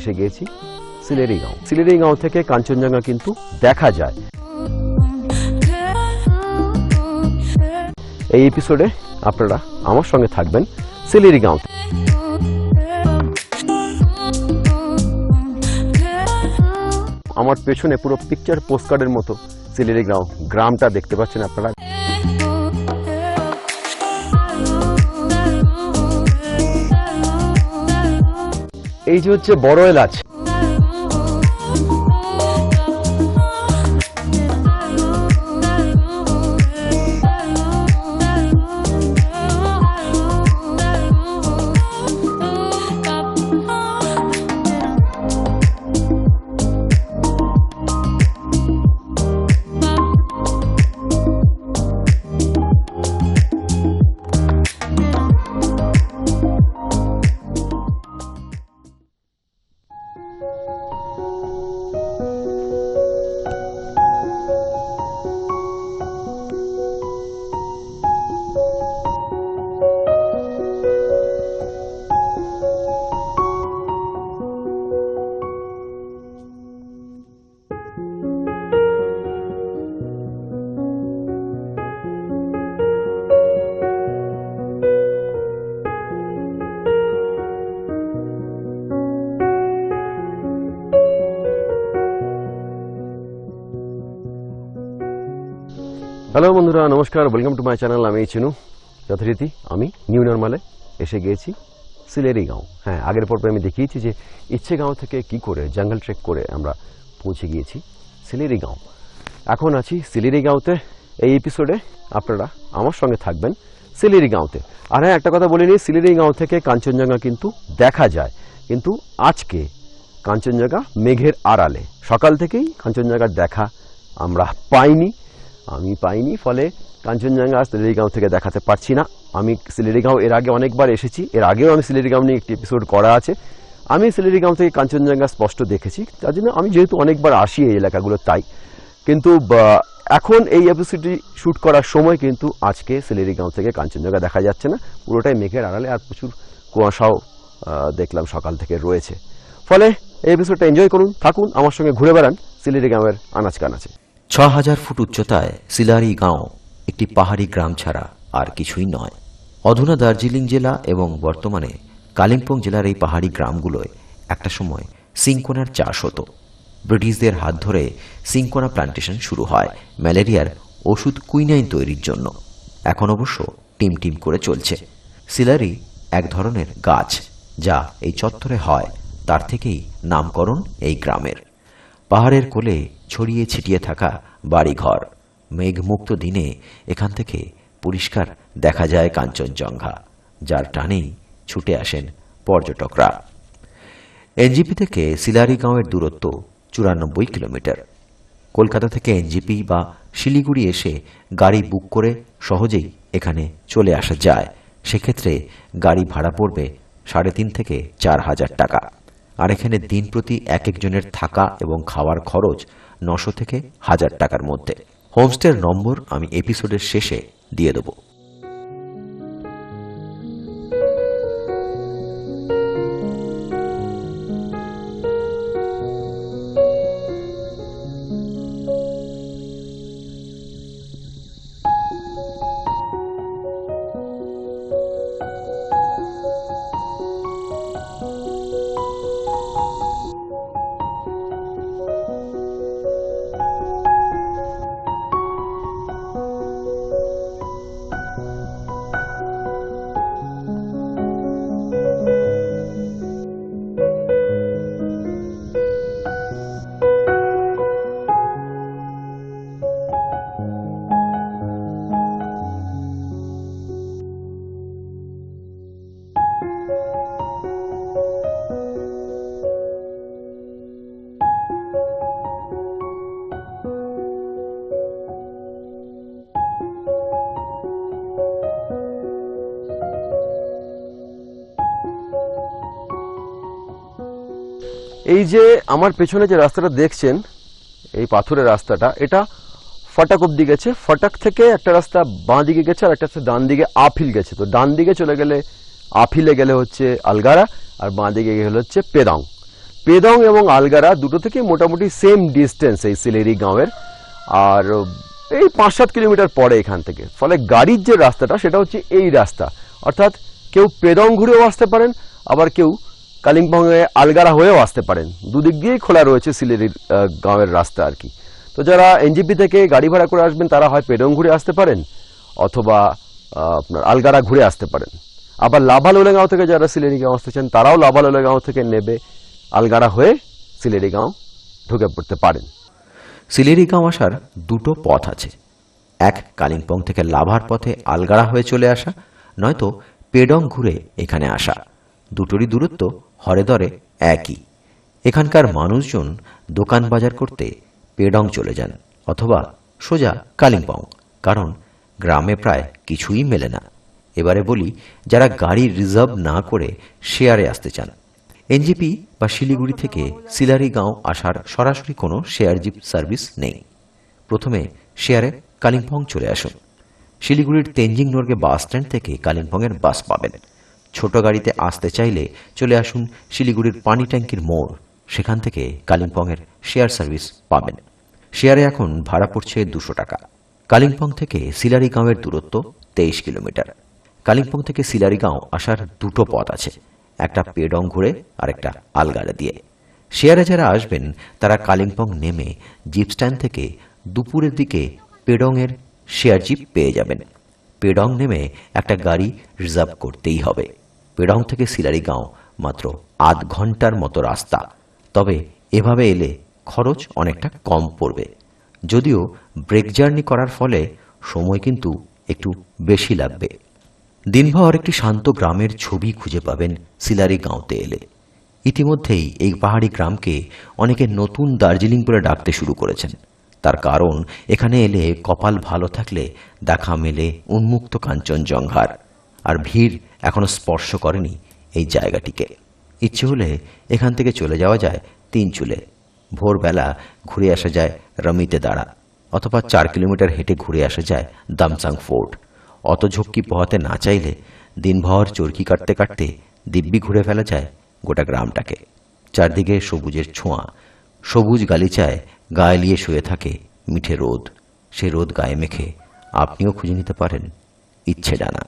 এসে গিয়েছি সিলেরি গাঁও সিলেরি গাঁও থেকে কাঞ্চনজঙ্ঘা কিন্তু দেখা যায়। এই এপিসোডে আপনারা আমার সঙ্গে থাকবেন সিলেরি গাঁও আমার পেছনে পুরো পিকচার পোস্টকার্ডের মতো সিলেরি গাঁও গ্রামটা দেখতে পাচ্ছেন আপনারা। এই যে হচ্ছে বড় এলাচ। হ্যালো বন্ধুরা, নমস্কার ওয়েলকাম টু মাই চ্যানেল আমি চিনু। যথারীতি আমি নিউ নর্মালে এসে গিয়েছি সিলেরি গাঁও। হ্যাঁ আগের পর্বে আমি দেখিয়েছি যে ইচ্ছে গাঁও থেকে কি করে জঙ্গল ট্রেক করে আমরা পৌঁছে গিয়েছি সিলেরি গাঁও। এখন আছি সিলেরি গাঁওতে। এই এপিসোডে আপনারা আমার সঙ্গে থাকবেন সিলেরি গাঁওতে। আর হ্যাঁ একটা কথা বলে নিই, সিলেরি গাঁও থেকে কাঞ্চনজঙ্ঘা কিন্তু দেখা যায়। কিন্তু আজকে কাঞ্চনজঙ্ঘা মেঘের আড়ালে। সকাল থেকেই কাঞ্চনজঙ্ঘার দেখা আমরা পাইনি। আমি পাইনি, ফলে কাঞ্চনজঙ্ঘা সিলেরিগাঁও থেকে দেখাতে পারছি না। আমি সিলেরিগাঁও এর আগে অনেকবার এসেছি। এর আগেও আমি সিলেরিগাঁও নিয়ে একটি এপিসোড করা আছে। আমি সিলেরিগাঁও থেকে কাঞ্চনজঙ্ঘা স্পষ্ট দেখেছি। তার জন্য আমি যেহেতু অনেকবার আসি এই এলাকাগুলো, তাই। কিন্তু এখন এই এপিসোডটি শ্যুট করার সময় কিন্তু আজকে সিলেরিগাঁও থেকে কাঞ্চনজঙ্ঘা দেখা যাচ্ছে না। পুরোটাই মেঘের আড়ালে আর প্রচুর কুয়াশাও দেখলাম সকাল থেকে রয়েছে। ফলে এই এপিসোডটা এনজয় করুন, থাকুন, আমার সঙ্গে ঘুরে বেড়ান। সিলেরিগাঁওয়ের আনাচ কানাচে ছ হাজার ফুট উচ্চতায় সিলারি গাঁও, একটি পাহাড়ি গ্রাম ছাড়া আর কিছুই নয়। অধুনা দার্জিলিং জেলা এবং বর্তমানে কালিম্পং জেলার এই পাহাড়ি গ্রামগুলোয় একটা সময় সিঙ্কোনার চাষ হতো। ব্রিটিশদের হাত ধরে সিঙ্কোনা প্লান্টেশন শুরু হয় ম্যালেরিয়ার ওষুধ কুইনাইন তৈরির জন্য। এখন অবশ্য টিম টিম করে চলছে। সিলারি এক ধরনের গাছ, যা এই চত্বরে হয়, তার থেকেই নামকরণ এই গ্রামের। পাহাড়ের কোলে ছড়িয়ে ছিটিয়ে থাকা বাড়িঘর। মেঘমুক্ত দিনে এখান থেকে পরিষ্কার দেখা যায় কাঞ্চনজঙ্ঘা, যার টানেই ছুটে আসেন পর্যটকরা। এনজিপি থেকে সিলারি গাঁওয়ের দূরত্ব চুরানব্বই কিলোমিটার। কলকাতা থেকে এনজিপি বা শিলিগুড়ি এসে গাড়ি বুক করে সহজেই এখানে চলে আসা যায়। সেক্ষেত্রে গাড়ি ভাড়া পড়বে সাড়ে তিন থেকে চার হাজার টাকা। আর এখানে দিন প্রতি এক একজনের থাকা এবং খাওয়ার খরচ নশো থেকে হাজার টাকার মধ্যে। হোমস্টের নম্বর আমি এপিসোডের শেষে দিয়ে দেবো। এই যে আমার পেছনে যে রাস্তাটা দেখছেন, এই পাথরের রাস্তাটা, এটা ফটাক অব্দি গেছে। ফটাক থেকে একটা রাস্তা বাঁ দিকে গেছে আর একটা রাস্তা ডান দিকে আপহিল গেছে। তো ডান দিকে চলে গেলে আফিলে গেলে হচ্ছে আলগারা আর বাঁ দিকে গেলে হচ্ছে পেদং পেদং এবং আলগারা দুটো থেকে মোটামুটি সেম ডিস্টেন্স এই সিলেরি গাঁওয়ের। আর, এই পাঁচ সাত কিলোমিটার পরে এখান থেকে। ফলে গাড়ির যে রাস্তাটা, সেটা হচ্ছে এই রাস্তা। অর্থাৎ কেউ পেদং ঘুরেও আসতে পারেন, আবার কেউ কালিম্পংয়ে আলগারা হয়েও আসতে পারেন। দুদিক দিয়েই খোলা রয়েছে সিলেরির আহ, গাঁওয়ের রাস্তা আর কি। তো যারা এনজিপি থেকে গাড়ি ভাড়া করে আসবেন তারা হয় পেডং ঘুরে আসতে পারেন অথবা আপনার আলগারা ঘুরে আসতে পারেন। আবার লাভা লোলেগাঁও থেকে যারা সিলেরি গাঁও আসতে চান তারাও লাভা লোলেগাঁও থেকে নেবে আলগারা হয়ে সিলেরি গাঁও ঢুকে পড়তে পারেন। সিলেরি গাঁও আসার দুটো পথ আছে। এক কালিম্পং থেকে লাভার পথে আলগাড়া হয়ে চলে আসা নয়তো পেডং ঘুরে এখানে আসা। দুটোরই দূরত্ব হরে দরে একই। এখানকার মানুষজন দোকান বাজার করতে পেডং চলে যান অথবা সোজা কালিম্পং, কারণ গ্রামে প্রায় কিছুই মেলে না। এবারে বলি, যারা গাড়ি রিজার্ভ না করে শেয়ারে আসতে চান। এনজিপি বা শিলিগুড়ি থেকে সিলারি গাঁও আসার সরাসরি কোনো শেয়ার জিপ সার্ভিস নেই। প্রথমে শেয়ারে কালিম্পং চলে আসুন। শিলিগুড়ির তেঞ্জিং নর্গে বাস স্ট্যান্ড থেকে কালিম্পংয়ের বাস পাবেন। ছোট গাড়িতে আসতে চাইলে চলে আসুন শিলিগুড়ির পানি ট্যাঙ্কির মোড়। সেখান থেকে কালিম্পংয়ের শেয়ার সার্ভিস পাবেন। শেয়ারে এখন ভাড়া পড়ছে দুশো টাকা। কালিম্পং থেকে সিলারি গাঁওয়ের দূরত্ব তেইশ কিলোমিটার। কালিম্পং থেকে সিলারি গাঁও আসার দুটো পথ আছে, একটা পেডং ঘুরে আর একটা আলগাড়া দিয়ে। শেয়ারে যারা আসবেন, তারা কালিম্পং নেমে জিপ স্ট্যান্ড থেকে দুপুরের দিকে পেডংয়ের শেয়ার জিপ পেয়ে যাবেন। পেডং নেমে একটা গাড়ি রিজার্ভ করতেই হবে। পেডং থেকে সিলারি গাঁও মাত্র আধ ঘণ্টার মতো রাস্তা। তবে এভাবে এলে খরচ অনেকটা কম পড়বে। যদিও ব্রেক জার্নি করার ফলে সময় কিন্তু একটু বেশি লাগবে। দিনভর একটি শান্ত গ্রামের ছবি খুঁজে পাবেন সিলারি গাঁওতে এলে। ইতিমধ্যেই এই পাহাড়ি গ্রামকে অনেকে নতুন দার্জিলিং বলে ডাকতে শুরু করেছেন। তার কারণ, এখানে এলে কপাল ভালো থাকলে দেখা মেলে উন্মুক্ত কাঞ্চনজঙ্ঘার। আর ভিড় এখনও স্পর্শ করেনি এই জায়গাটিকে। ইচ্ছে হলে এখান থেকে চলে যাওয়া যায় তিন চুলে। ভোরবেলা ঘুরে আসা যায় রমিতে দাঁড়া, অথবা চার কিলোমিটার হেঁটে ঘুরে আসা যায় দামসাং ফোর্ট। অত ঝক্কি পোহাতে না চাইলে দিনভর চরকি কাটতে কাটতে দিব্যি ঘুরে ফেলা যায় গোটা গ্রামটাকে। চারদিকে সবুজের ছোঁয়া, সবুজ গালিচায় গায়ে লিয়ে শুয়ে থাকে মিঠে রোদ। সে রোদ গায়ে মেখে আপনিও খুঁজে নিতে পারেন ইচ্ছে ডানা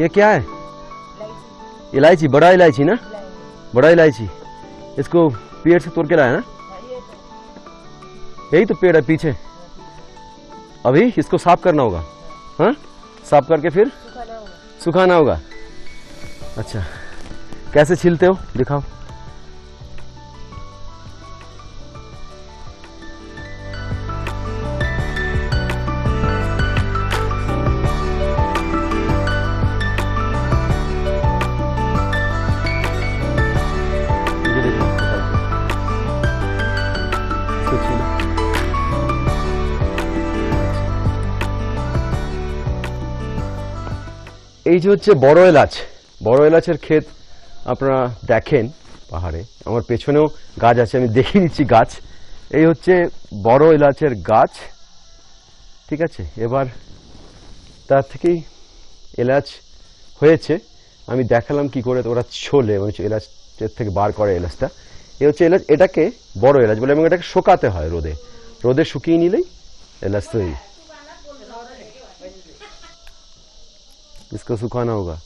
ये क्या है? इलायची बड़ा इलायची ना? बड़ा इलायची। इसको पेड़ से तोड़ के लाया ना? यही तो पेड़ है पीछे। अभी इसको साफ़ करना होगा। हाँ? साफ़ करके फिर? सुखाना होगा। अच्छा। कैसे छीलते हो? दिखाओ। এই যে হচ্ছে বড় এলাচ, বড় এলাচের ক্ষেত আপনারা দেখেন পাহাড়ে, আমার পেছনেও গাছ আছে, আমি দেখিয়ে দিচ্ছি গাছ। এই হচ্ছে বড় এলাচের গাছ, ঠিক আছে? এবার তার থেকেই এলাচ হয়েছে। আমি দেখালাম কি করে ওরা ছোলে মানে এলাচের থেকে বার করে এলাচটা। এ হচ্ছে এলাচ, এটাকে বড় এলাচ বলে, এবং এটাকে শোকাতে হয় রোদে। রোদে শুকিয়ে নিলেই এলাচ তৈরি। इसको सुखाना होगा।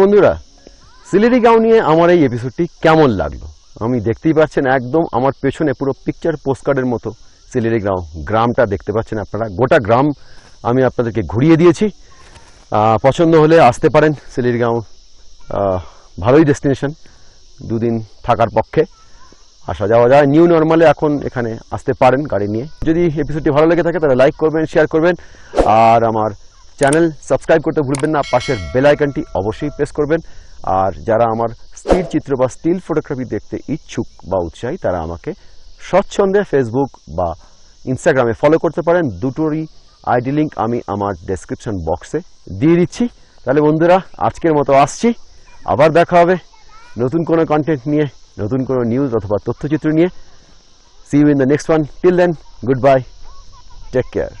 বন্ধুরা? সিলেরি গাঁও নিয়ে আমার এই এপিসোডটি কেমন লাগল? আমি দেখতেই পাচ্ছেন একদম আমার পেছনে পুরো পিকচার পোস্টকার্ডের মতো সিলেরি গাঁও গ্রামটা দেখতে পাচ্ছেন আপনারা। গোটা গ্রাম আমি আপনাদেরকে ঘুরিয়ে দিয়েছি। পছন্দ হলে আসতে পারেন সিলেরি গাঁও। ভালোই ডেস্টিনেশন দুদিন থাকার পক্ষে আসা যাওয়া যায়। নিউ নর্মালে এখন এখানে আসতে পারেন গাড়ি নিয়ে। যদি এপিসোডটি ভালো লেগে থাকে তাহলে লাইক করবেন শেয়ার করবেন। আর আমার চ্যানেল সাবস্ক্রাইব করতে ভুলবেন না, পাশের বেল আইকনটি অবশ্যই প্রেস করবেন। আর যারা আমার স্থির চিত্র বা স্টিল ফটোগ্রাফি দেখতে ইচ্ছুক বা উৎসাহী, তারা আমাকে স্বচ্ছন্দে ফেসবুক বা ইনস্টাগ্রামে ফলো করতে পারেন। দুটোরই আইডি লিঙ্ক আমি আমার ডেসক্রিপশন বক্সে দিয়ে দিচ্ছি। তাহলে বন্ধুরা, আজকের মতো আসছি। আবার দেখা হবে নতুন কোনো কন্টেন্ট নিয়ে, নতুন কোনো নিউজ অথবা তথ্যচিত্র নিয়ে। See you in the next one till then goodbye take care